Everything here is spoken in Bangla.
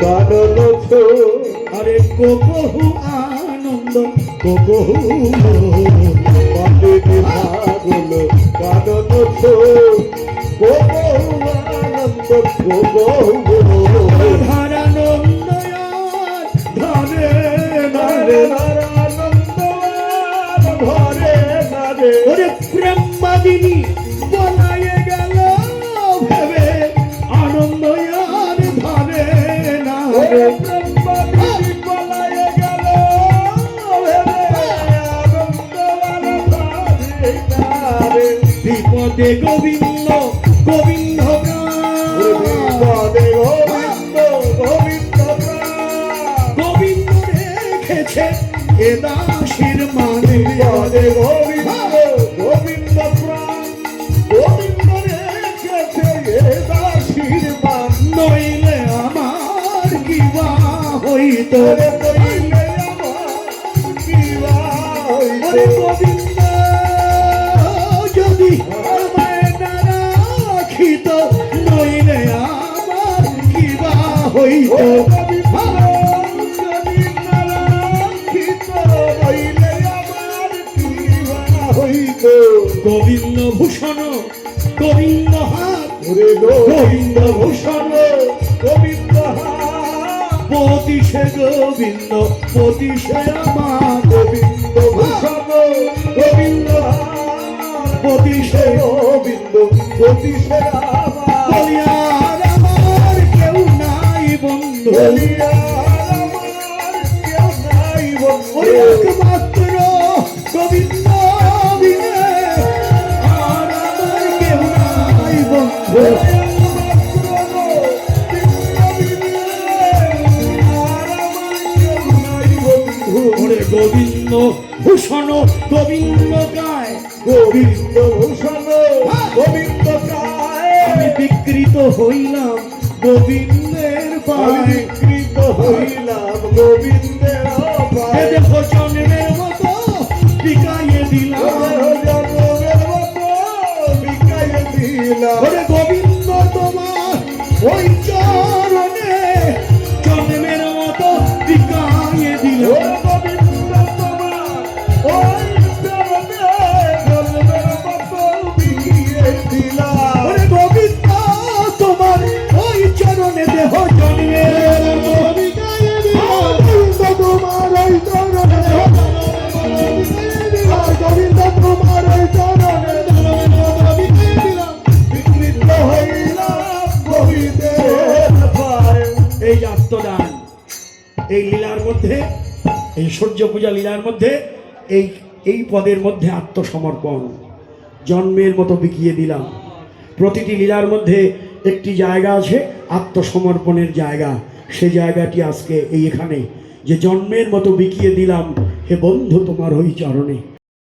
কানন আরে কোকহু আনন্দ কোকহু পাটিনি পাগল কানন গোবহু আনন্দ গোবহু বিপদে গোবিন্দ গোবিন্দ বিপদে গোবিন্দ গোবিন্দ গোবিন্দ রেখেছে এ দাসের মানে। বিপদে গোবিন্দ গোবিন্দ প্রাণ। গোবিন্দ রেখেছে এ দাসীর মান। নইলে আমার কি বা হইত? ওরে কইলে আমার কিবা ওরে হইতো? গোবিন্দ হইত গোবিন্দ ভূষণ গোবিন্দ হাত গোবিন্দ ভূষণ গোবিন্দ পতিষে গোবিন্দ পতিষে আমার গোবিন্দ ভূষণ গোবিন্দ পতিষে গোবিন্দ বলিয়ার আমার গোবিন্দ গোবিন্দ ভূষণ গোবিন্দ গায়। গোবিন্দ ভূষণ গোবিন্দ কায় আমি বিকৃত হইলাম গোবিন্দের আমি পায় হইলাম গোবিন্দের এ দেখো জন্মের মতো বিকাইয়ে দিলাম। ওরে গোবিন্দ তোমার ওই চরণে এই লীলার মধ্যে, এই সূর্য পূজা লীলার মধ্যে, এই এই পদের মধ্যে আত্মসমর্পণ, জন্মের মতো বিকিয়ে দিলাম। প্রতিটি লীলার মধ্যে একটি জায়গা আছে, আত্মসমর্পণের জায়গা। সে জায়গাটি আজকে এই এখানে যে জন্মের মতো বিকিয়ে দিলাম, হে বন্ধু তোমার ওই চরণে।